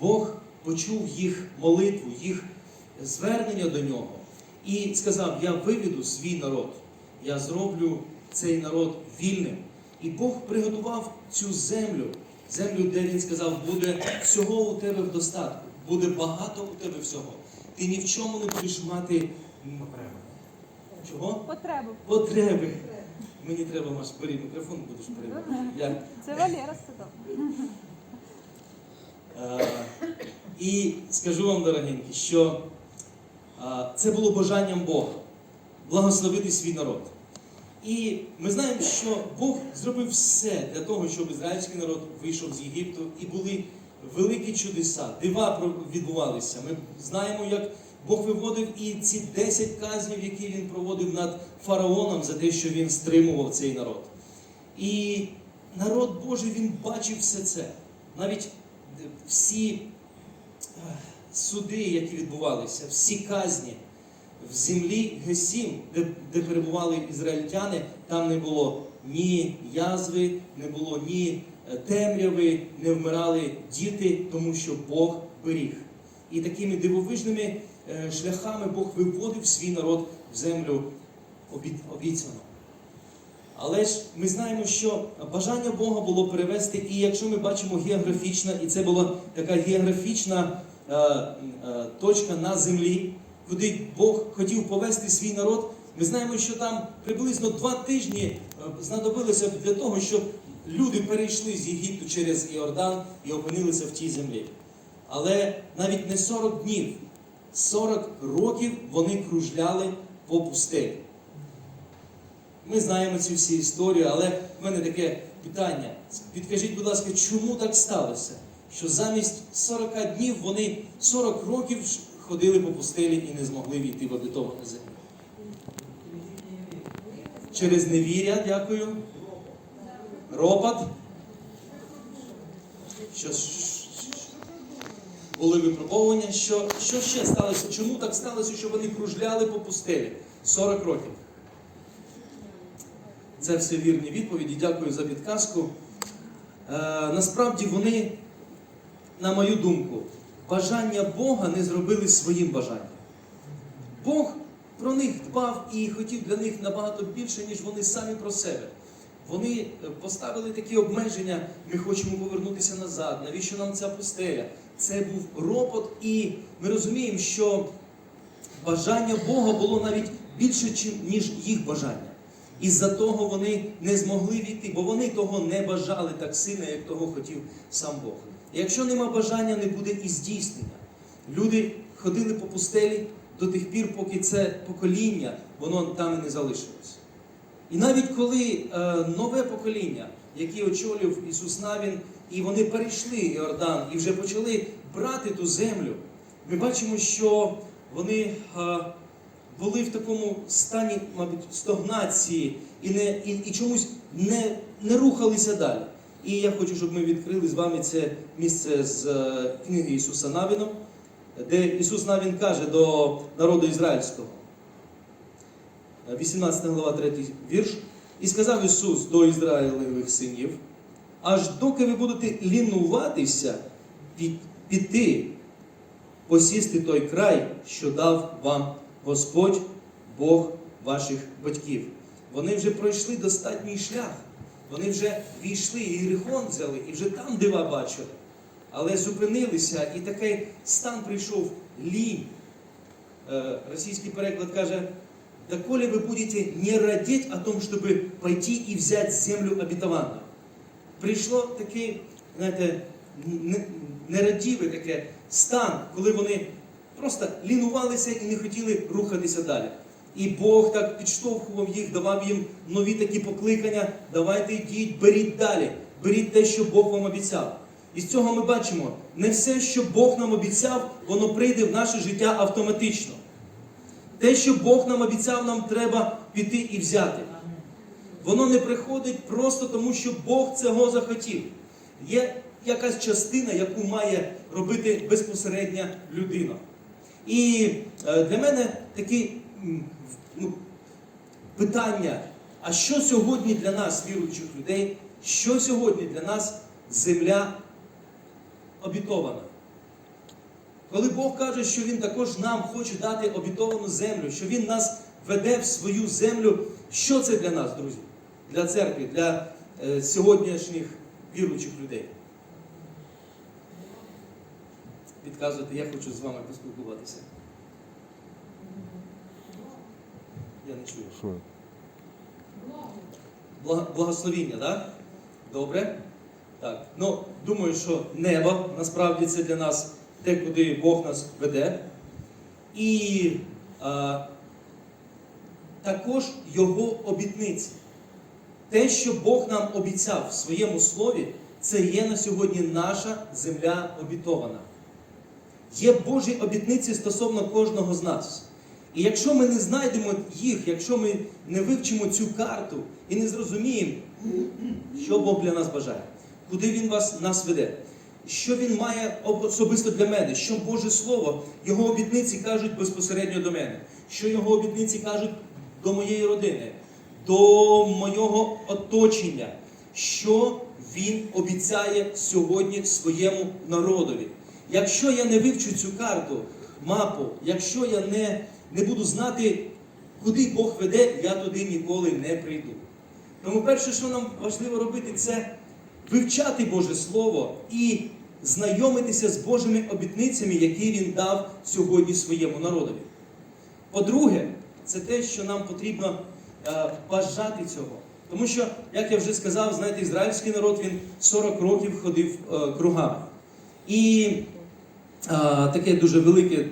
Бог почув їх молитву, їх звернення до нього і сказав: Я виведу свій народ, я зроблю цей народ вільним. І Бог приготував цю землю, землю, де він сказав, буде всього у тебе в достатку, буде багато у тебе всього. Ти ні в чому не будеш мати м, чого? Потребу. Потреби. Мені треба Маш, бери мікрофон, будеш передавати. Я Це Валера сказав. Е, І скажу вам, дорогенькі, що е, це було бажанням Бога благословити свій народ. І ми знаємо, що Бог зробив все для того, щоб ізраїльський народ вийшов з Єгипту і були великі чудеса, дива відбувалися. Ми знаємо, як Бог виводив і ці 10 казнів, які він проводив над фараоном за те, що він стримував цей народ. І народ Божий він бачив все це. Навіть всі е, суди, які відбувалися, всі казні в землі Гесім, де, де перебували ізраїльтяни, там не було ні язви, не було ні е, темряви, не вмирали діти, тому що Бог беріг. І такими дивовижними е, шляхами Бог виводив свій народ в землю обі- обіцяну. Але ж ми знаємо, що бажання Бога було перевести, і якщо ми бачимо географічно, і це була така географічна е, е, точка на землі, куди Бог хотів повести свій народ, ми знаємо, що там приблизно два тижні е, знадобилося для того, щоб люди перейшли з Єгипту через Іордан і опинилися в тій землі. Але навіть не 40 днів, 40 років вони кружляли по пустелі. Ми знаємо ці всі історії, але в мене таке питання. Підкажіть, будь ласка, чому так сталося? Що замість 40 днів вони 40 років ходили по пустелі і не змогли війти в обітовану землю? Через невір'я, дякую. Ропот. Що, були випробовування. Що, що ще сталося? Чому так сталося, що вони кружляли по пустелі 40 років? Це все вірні відповіді. Дякую за підказку. Е, насправді вони, на мою думку, бажання Бога не зробили своїм бажанням. Бог про них дбав і хотів для них набагато більше, ніж вони самі про себе. Вони поставили такі обмеження, ми хочемо повернутися назад. Навіщо нам ця пустеля? Це був ропот, і ми розуміємо, що бажання Бога було навіть більше, ніж їх бажання. Із-за того вони не змогли війти, бо вони того не бажали так сильно, як того хотів сам Бог. І якщо нема бажання, не буде і здійснення. Люди ходили по пустелі до тих пір, поки це покоління, воно там і не залишилось. І навіть коли е, нове покоління, яке очолював Ісус Навін, і вони перейшли Іордан і вже почали брати ту землю, ми бачимо, що вони е, були в такому стані, мабуть, стогнації і, не, і, і чомусь не, не рухалися далі. І я хочу, щоб ми відкрили з вами це місце з е, книги Ісуса Навіна, де Ісус Навін каже до народу ізраїльського. 18 глава, 3 вірш. І сказав Ісус до Ізраїлевих синів, аж доки ви будете лінуватися піти, посісти той край, що дав вам Господь, Бог ваших батьків. Вони вже пройшли достатній шлях. Вони вже війшли і Єрихон взяли, і вже там дива бачили. Але зупинилися, і такий стан прийшов лінь. Е, Російський переклад каже, доколе вы будете не радеть о том, чтобы пойти и взять землю обетованную. Прийшло такий, знаєте, не- нерадівий таке стан, коли вони просто лінувалися і не хотіли рухатися далі. І Бог так підштовхував їх, давав їм нові такі покликання. Давайте йдіть, беріть далі, беріть те, що Бог вам обіцяв. І з цього ми бачимо, не все, що Бог нам обіцяв, воно прийде в наше життя автоматично. Те, що Бог нам обіцяв, нам треба піти і взяти. Воно не приходить просто тому, що Бог цього захотів. Є якась частина, яку має робити безпосередня людина. І е, для мене таке ну, питання: а що сьогодні для нас, віруючих людей, що сьогодні для нас земля обітована? Коли Бог каже, що Він також нам хоче дати обітовану землю, що Він нас веде в свою землю, що це для нас, друзі? Для церкви, для е, сьогоднішніх віруючих людей? Підказуєте, я хочу з вами поспілкуватися. Я не чую. Благословіння, так? Добре? Так. Ну, думаю, що небо насправді це для нас те, куди Бог нас веде. І а, також Його обітниці. Те, що Бог нам обіцяв в своєму слові, це є на сьогодні наша земля обітована. Є Божі обітниці стосовно кожного з нас. І якщо ми не знайдемо їх, якщо ми не вивчимо цю карту і не зрозуміємо, що Бог для нас бажає, куди Він вас, нас веде, що Він має особисто для мене, що Боже Слово, Його обітниці кажуть безпосередньо до мене, що Його обітниці кажуть до моєї родини, до мого оточення, що Він обіцяє сьогодні своєму народові. Якщо я не вивчу цю карту, мапу, якщо я не, не буду знати, куди Бог веде, я туди ніколи не прийду. Тому перше, що нам важливо робити, це вивчати Боже Слово і знайомитися з Божими обітницями, які Він дав сьогодні своєму народові. По-друге, це те, що нам потрібно е, бажати цього. Тому що, як я вже сказав, знаєте, ізраїльський народ він 40 років ходив е, кругами. І таке дуже велике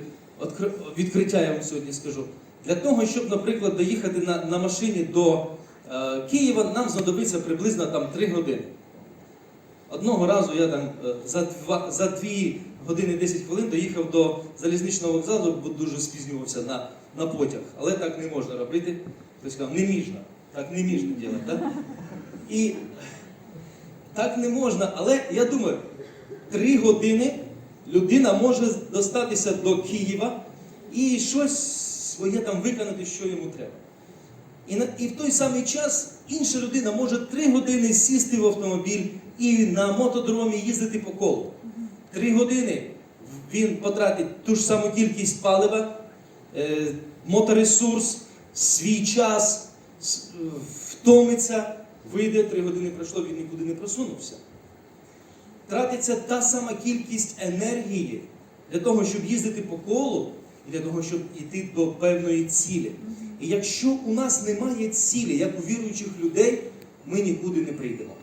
відкриття я вам сьогодні скажу. Для того, щоб, наприклад, доїхати на, на машині до е, Києва, нам знадобиться приблизно там 3 години. Одного разу я там е, за, два, за 2 години 10 хвилин доїхав до залізничного вокзалу, бо дуже спізнювався на, на потяг. Але так не можна робити. Хтось сказав, не міжна. Так не міжна робити, так? І так не можна, але я думаю, три години людина може достатися до Києва і щось своє там виконати, що йому треба. І, на, і в той самий час інша людина може три години сісти в автомобіль і на мотодромі їздити по колу. Три години він потратить ту ж саму кількість палива, е, моторесурс, свій час, втомиться, вийде, три години пройшло, він нікуди не просунувся. Тратиться та сама кількість енергії для того, щоб їздити по колу, і для того, щоб йти до певної цілі. І якщо у нас немає цілі, як у віруючих людей, ми нікуди не прийдемо.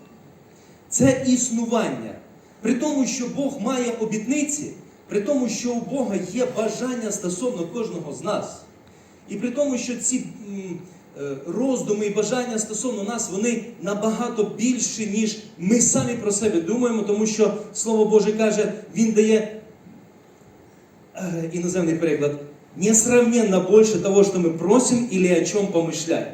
Це існування. При тому, що Бог має обітниці, при тому, що у Бога є бажання стосовно кожного з нас. І при тому, що ці роздуми і бажання стосовно нас, вони набагато більші, ніж ми самі про себе думаємо, тому що Слово Боже каже, Він дає э, иноземный переклад, несравненно больше того, что мы просим или о чем помышляем.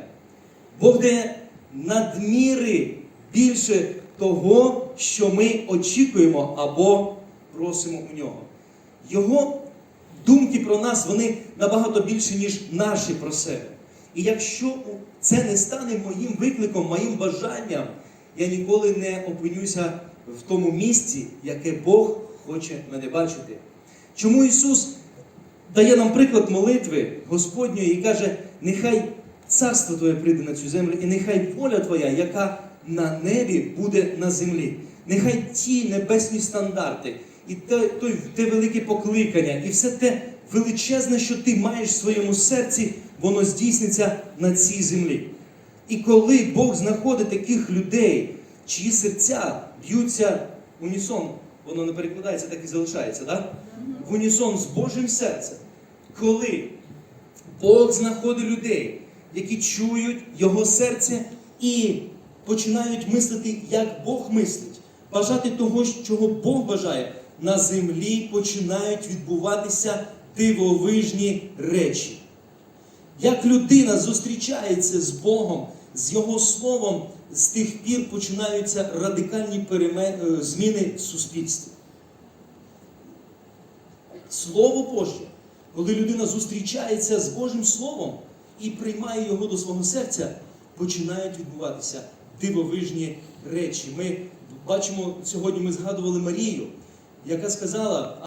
Бог дає надміри більше того, що ми очікуємо або просимо у нього. Його думки про нас, вони набагато більше, ніж наші про себе. І якщо це не стане моїм викликом, моїм бажанням, я ніколи не опинюся в тому місці, яке Бог хоче мене бачити. Чому Ісус дає нам приклад молитви Господньої і каже, нехай царство Твоє прийде на цю землю, і нехай воля Твоя, яка на небі буде на землі. Нехай ті небесні стандарти, і те, те велике покликання, і все те величезне, що ти маєш в своєму серці, воно здійсниться на цій землі. І коли Бог знаходить таких людей, чиї серця б'ються унісон, воно не перекладається, так і залишається, так? в унісон з Божим серцем, коли Бог знаходить людей, які чують Його серце і починають мислити, як Бог мислить, бажати того, чого Бог бажає, на землі починають відбуватися дивовижні речі. Як людина зустрічається з Богом, з Його Словом, з тих пір починаються радикальні е, зміни в суспільстві. Слово Боже, коли людина зустрічається з Божим Словом і приймає його до свого серця, починають відбуватися дивовижні речі. Ми бачимо, сьогодні ми згадували Марію, яка сказала.